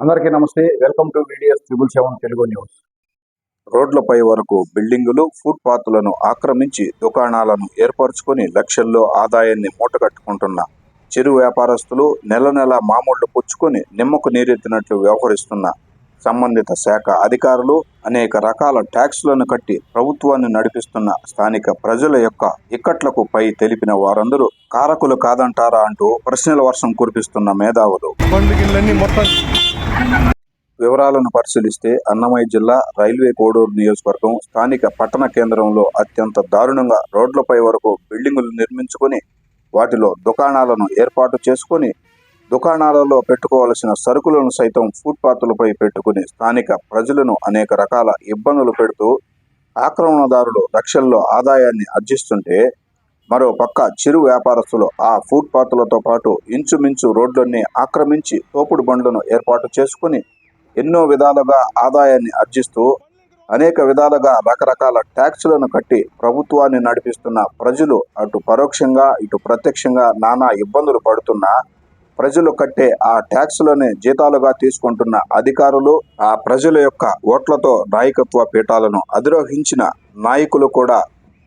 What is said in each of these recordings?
అందరికీ నమస్తే. Welcome to videos triple seven Telugu news రోడ్లపై వరకు బిల్డింగులు ఫుట్పాత్లను ఆక్రమించి దుకాణాలను ఏర్పరచుకొని లక్షల్లో ఆదాయాన్ని మూటగట్టుకుంటున్న చిరు వ్యాపారస్తులు నెల నెల మామూళ్ళు పుచ్చుకొని నిమ్మకు నీరెత్తినట్లు వ్యవహరిస్తున్న సంబంధిత శాఖ అధికారులు అనేక రకాల ట్యాక్సులను కట్టి ప్రభుత్వాన్ని నడిపిస్తున్న స్థానిక ప్రజల యొక్క ఇక్కట్లకు పై తెలిపిన వారందరూ కారకులు కాదంటారా అంటూ ప్రశ్నల వర్షం కురిపిస్తున్న మేధావులు. వివరాలను పరిశీలిస్తే అన్నమయ్య జిల్లా రైల్వే కోడూరు నియోజకవర్గం స్థానిక పట్టణ కేంద్రంలో అత్యంత దారుణంగా రోడ్లపై వరకు బిల్డింగులు నిర్మించుకొని వాటిలో దుకాణాలను ఏర్పాటు చేసుకొని దుకాణాలలో పెట్టుకోవలసిన సరుకులను సైతం ఫుట్పాత్లపై పెట్టుకుని స్థానిక ప్రజలను అనేక రకాల ఇబ్బందులు పెడుతూ ఆక్రమణదారులు లక్షల్లో ఆదాయాన్ని ఆర్జిస్తుంటే మరో పక్క చిరు వ్యాపారస్తులు ఆ ఫుట్పాత్లతో పాటు ఇంచుమించు రోడ్లన్నీ ఆక్రమించి తోపుడు బండ్లను ఏర్పాటు చేసుకుని ఎన్నో విధాలుగా ఆదాయాన్ని ఆర్జిస్తూ అనేక విధాలుగా రకరకాల ట్యాక్సులను కట్టి ప్రభుత్వాన్ని నడిపిస్తున్న ప్రజలు అటు పరోక్షంగా ఇటు ప్రత్యక్షంగా నానా ఇబ్బందులు పడుతున్నా ప్రజలు కట్టే ఆ ట్యాక్స్లోనే జీతాలుగా తీసుకుంటున్న అధికారులు ఆ ప్రజల యొక్క ఓట్లతో నాయకత్వ పీఠాలను అధిరోహించిన నాయకులు కూడా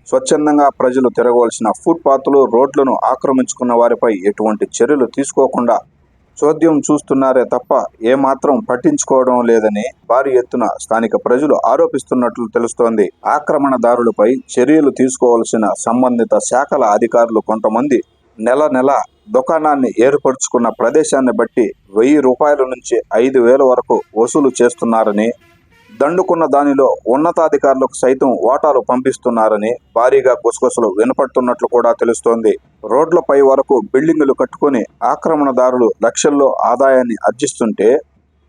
స్వచ్ఛందంగా ప్రజలు తిరగవలసిన ఫుట్పాత్లు రోడ్లను ఆక్రమించుకున్న వారిపై ఎటువంటి చర్యలు తీసుకోకుండా చోద్యం చూస్తున్నారే తప్ప ఏమాత్రం పట్టించుకోవడం లేదని భారీ ఎత్తున స్థానిక ప్రజలు ఆరోపిస్తున్నట్లు తెలుస్తోంది. ఆక్రమణదారులపై చర్యలు తీసుకోవాల్సిన సంబంధిత శాఖల అధికారులు కొంతమంది నెల నెల దుకాణాన్ని ఏర్పరచుకున్న ప్రదేశాన్ని బట్టి వెయ్యి రూపాయల నుంచి ఐదు వేల వరకు వసూలు చేస్తున్నారని దండుకున్న దానిలో ఉన్నతాధికారులకు సైతం వాటాలు పంపిస్తున్నారని భారీగా గుసగుసలు వినపడుతున్నట్లు కూడా తెలుస్తోంది. రోడ్లపై వరకు బిల్డింగులు కట్టుకుని ఆక్రమణదారులు లక్షల్లో ఆదాయాన్ని ఆర్జిస్తుంటే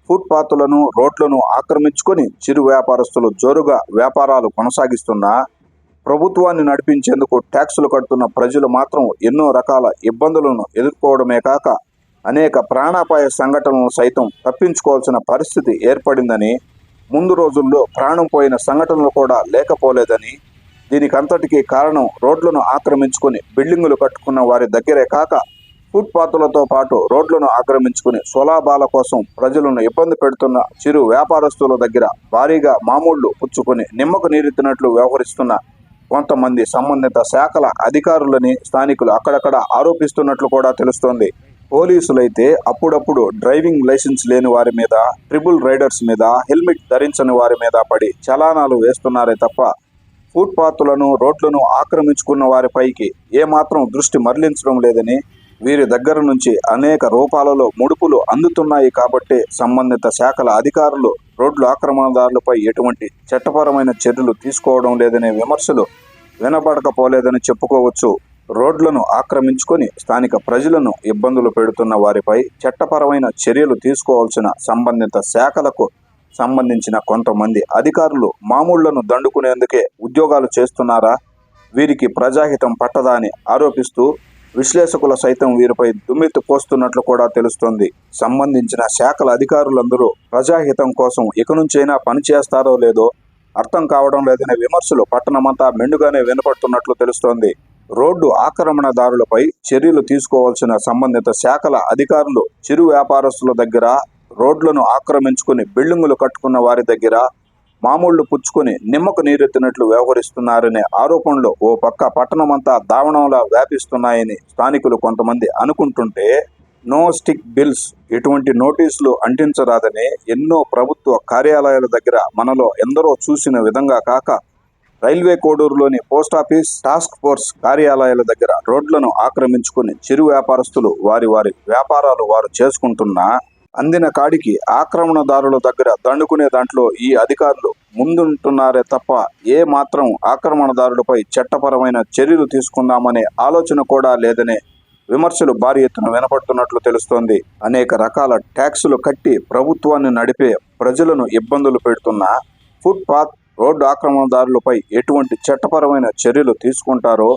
ఫుట్పాత్లను రోడ్లను ఆక్రమించుకొని చిరు వ్యాపారస్తులు జోరుగా వ్యాపారాలు కొనసాగిస్తున్నా ప్రభుత్వాన్ని నడిపించేందుకు ట్యాక్సులు కడుతున్న ప్రజలు మాత్రం ఎన్నో రకాల ఇబ్బందులను ఎదుర్కోవడమే కాక అనేక ప్రాణాపాయ సంఘటనలను సైతం తప్పించుకోవాల్సిన పరిస్థితి ఏర్పడిందని ముందు రోజుల్లో ప్రాణం పోయిన సంఘటనలు కూడా లేకపోలేదని దీనికంతటికీ కారణం రోడ్లను ఆక్రమించుకుని బిల్డింగులు కట్టుకున్న వారి దగ్గరే కాక ఫుట్పాత్లతో పాటు రోడ్లను ఆక్రమించుకుని స్వలాభాల కోసం ప్రజలను ఇబ్బంది పెడుతున్న చిరు వ్యాపారస్తుల దగ్గర భారీగా మామూళ్ళు పుచ్చుకొని నిమ్మకు నీరెత్తినట్లు వ్యవహరిస్తున్న కొంతమంది సంబంధిత శాఖల అధికారులని స్థానికులు అక్కడక్కడ ఆరోపిస్తున్నట్లు కూడా తెలుస్తోంది. పోలీసులైతే అప్పుడప్పుడు డ్రైవింగ్ లైసెన్స్ లేని వారి మీద ట్రిపుల్ రైడర్స్ మీద హెల్మెట్ ధరించని వారి మీద పడి చలానాలు వేస్తున్నారే తప్ప ఫుట్పాత్లను రోడ్లను ఆక్రమించుకున్న వారిపైకి ఏమాత్రం దృష్టి మరలించడం లేదని వీరి దగ్గర నుంచి అనేక రూపాలలో ముడుపులు అందుతున్నాయి కాబట్టి సంబంధిత శాఖల అధికారులు రోడ్లు ఆక్రమణదారులపై ఎటువంటి చట్టపరమైన చర్యలు తీసుకోవడం లేదనే విమర్శలు వినబడకపోలేదని చెప్పుకోవచ్చు. రోడ్లను ఆక్రమించుకొని స్థానిక ప్రజలను ఇబ్బందులు పెడుతున్న వారిపై చట్టపరమైన చర్యలు తీసుకోవాల్సిన సంబంధిత శాఖలకు సంబంధించిన కొంతమంది అధికారులు మామూళ్ళను దండుకునేందుకే ఉద్యోగాలు చేస్తున్నారా? వీరికి ప్రజాహితం పట్టదా అని ఆరోపిస్తూ విశ్లేషకుల సైతం వీరిపై దుమ్మెత్తి పోస్తున్నట్లు కూడా తెలుస్తోంది. సంబంధించిన శాఖల అధికారులందరూ ప్రజాహితం కోసం ఇక నుంచైనా పనిచేస్తారో లేదో అర్థం కావడం లేదనే విమర్శలు పట్టణమంతా మెండుగానే వినపడుతున్నట్లు తెలుస్తోంది. రోడ్డు ఆక్రమణదారులపై చర్యలు తీసుకోవాల్సిన సంబంధిత శాఖల అధికారులు చిరు వ్యాపారస్తుల దగ్గర రోడ్లను ఆక్రమించుకుని బిల్డింగులు కట్టుకున్న వారి దగ్గర మామూళ్ళు పుచ్చుకుని నిమ్మకు నీరెత్తినట్లు వ్యవహరిస్తున్నారనే ఆరోపణలు ఓ పక్క పట్టణమంతా దావణంలా వ్యాపిస్తున్నాయని స్థానికులు కొంతమంది అనుకుంటుంటే నో స్టిక్ బిల్స్. ఎటువంటి నోటీసులు అంటించరాదని ఎన్నో ప్రభుత్వ కార్యాలయాల దగ్గర మనలో ఎందరో చూసిన విధంగా కాక రైల్వే కోడూరులోని పోస్టాఫీస్ టాస్క్ ఫోర్స్ కార్యాలయాల దగ్గర రోడ్లను ఆక్రమించుకుని చిరు వ్యాపారస్తులు వారి వారి వ్యాపారాలు వారు చేసుకుంటున్నా అందిన కాడికి ఆక్రమణదారుల దగ్గర దండుకునే దాంట్లో ఈ అధికారులు ముందుంటున్నారే తప్ప ఏ మాత్రం ఆక్రమణదారులపై చట్టపరమైన చర్యలు తీసుకుందామనే ఆలోచన కూడా లేదనే విమర్శలు భారీ ఎత్తున వినపడుతున్నట్లు తెలుస్తోంది. అనేక రకాల ట్యాక్సులు కట్టి ప్రభుత్వాన్ని నడిపే ప్రజలను ఇబ్బందులు పెడుతున్న ఫుట్పాత్ రోడ్డు ఆక్రమణదారులపై ఎటువంటి చట్టపరమైన చర్యలు తీసుకుంటారో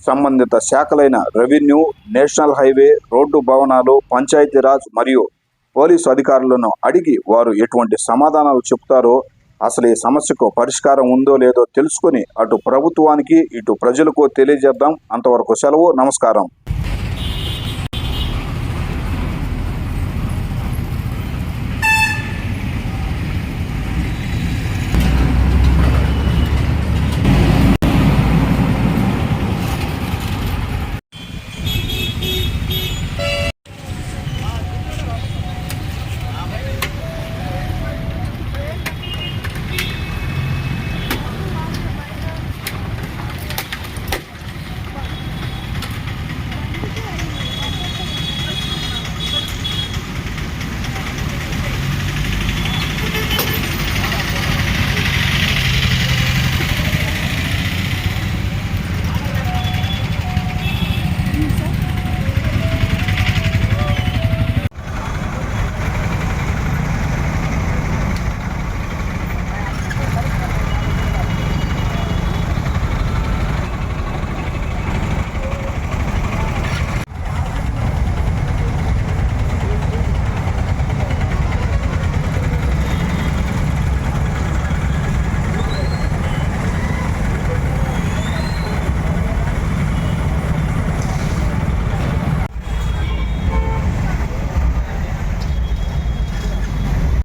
సంబంధిత శాఖలైన రెవెన్యూ నేషనల్ హైవే రోడ్డు భవనాలు పంచాయతీరాజ్ మరియు పోలీసు అధికారులను అడిగి వారు ఎటువంటి సమాధానాలు చెప్తారో అసలు ఈ సమస్యకు పరిష్కారం ఉందో లేదో తెలుసుకుని అటు ప్రభుత్వానికి ఇటు ప్రజలకు తెలియజేద్దాం. అంతవరకు సెలవు. నమస్కారం.